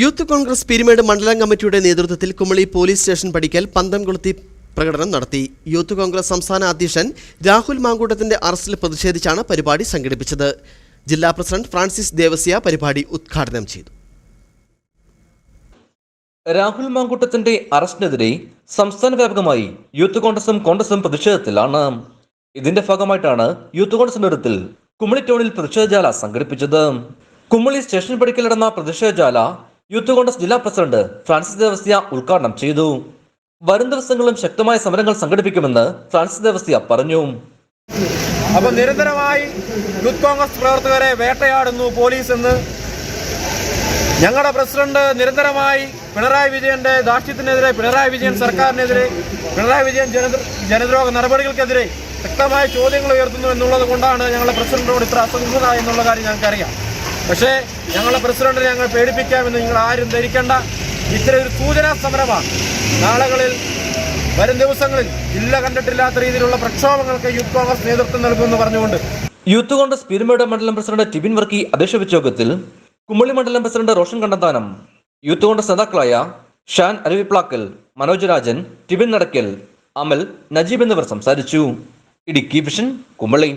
Youth Congress Peermade മണ്ഡലം കമ്മിറ്റിയുടെ നേതൃത്വത്തിൽ കുമളി പോലീസ് സ്റ്റേഷൻ പടിക്കൽ പന്തം കൊളുത്തി പ്രകടനം നടത്തി. യൂത്ത് കോൺഗ്രസ് സംസ്ഥാന അധ്യക്ഷൻ രാഹുൽ മാങ്കൂട്ടത്തിന്റെ അറസ്റ്റിൽ പ്രതിഷേധിച്ചാണ് പരിപാടി സംഘടിപ്പിച്ചത്. ജില്ലാ പ്രസിഡന്റ് ഫ്രാൻസിസ് ദേവസ്യ പരിപാടി ഉദ്ഘാടനം ചെയ്തു. രാഹുൽ മാങ്കൂട്ടത്തിന്റെ അറസ്റ്റിനെതിരെ സംസ്ഥാന വ്യാപകമായി യൂത്ത് കോൺഗ്രസും കോൺഗ്രസും പ്രതിഷേധത്തിലാണ്. ഇതിന്റെ ഭാഗമായിട്ടാണ് യൂത്ത് കോൺഗ്രസ് നേതൃത്വത്തിൽ കുമളി ടൗണിൽ പ്രതിഷേധജാല സംഘടിപ്പിച്ചത്. കുമളി സ്റ്റേഷൻ പടിക്കൽ നടന്ന പ്രതിഷേധജാല യൂത്ത് കോൺഗ്രസ് ജില്ലാ പ്രസിഡന്റ് ഫ്രാൻസിസ് ദേവസ്യ ഉദ്ഘാടനം ചെയ്തു. വരും ദിവസങ്ങളിലും ശക്തമായ സമരങ്ങൾ സംഘടിപ്പിക്കുമെന്ന് ഫ്രാൻസിസ് ദേവസ്യ പറഞ്ഞു. അപ്പോൾ നിരന്തരമായി യൂത്ത് കോൺഗ്രസ് പ്രവർത്തകരെ വേട്ടയാടുന്നു പോലീസ് എന്ന്. ഞങ്ങളുടെ പ്രസിഡന്റ് നിരന്തരമായി പിണറായി വിജയന്റെ ദാഷ്ട്യത്തിനെതിരെ പിണറായി വിജയൻ സർക്കാരിനെതിരെ പിണറായി വിജയൻ ജനദ്രോഹ നടപടികൾക്കെതിരെ ശക്തമായ ചോദ്യങ്ങൾ ഉയർത്തുന്നു എന്നുള്ളത് കൊണ്ടാണ് ഞങ്ങളുടെ പ്രസിഡന്റോട് ഇത്ര അസംതൃത എന്നുള്ള കാര്യം ഞങ്ങൾക്കറിയാം. പക്ഷേ ഞങ്ങളുടെ പ്രസിഡന്റിനെ ഞങ്ങൾ പേടിപ്പിക്കാമെന്ന് നിങ്ങൾ ആരും ധരിക്കേണ്ട. ഇത്തരം ഒരു സൂചനാ സമരമാണ്. നാളുകളിൽ വരും ദിവസങ്ങളിൽ ജില്ല കണ്ടിട്ടില്ലാത്ത രീതിയിലുള്ള പ്രക്ഷോഭങ്ങൾക്ക് യൂത്ത് കോൺഗ്രസ് നേതൃത്വം നൽകുമെന്ന് പറഞ്ഞുകൊണ്ട്. യൂത്ത് കോൺഗ്രസ് പീരുമേട് മണ്ഡലം പ്രസിഡന്റ് ടിബിൻ വർക്കി അധ്യക്ഷ യോഗത്തിൽ കുമ്മളി മണ്ഡലം പ്രസിഡന്റ് റോഷൻ കണ്ടന്താനം യൂത്ത് കോൺഗ്രസ് നേതാക്കളായ ഷാൻ അരുവിപ്ലാക്കൽ മനോജ് രാജൻ ടിബിൻ നടക്കൽ അമൽ നജീബ് എന്നിവർ സംസാരിച്ചു. ഇടുക്കി വിഷൻ കുമ്മളി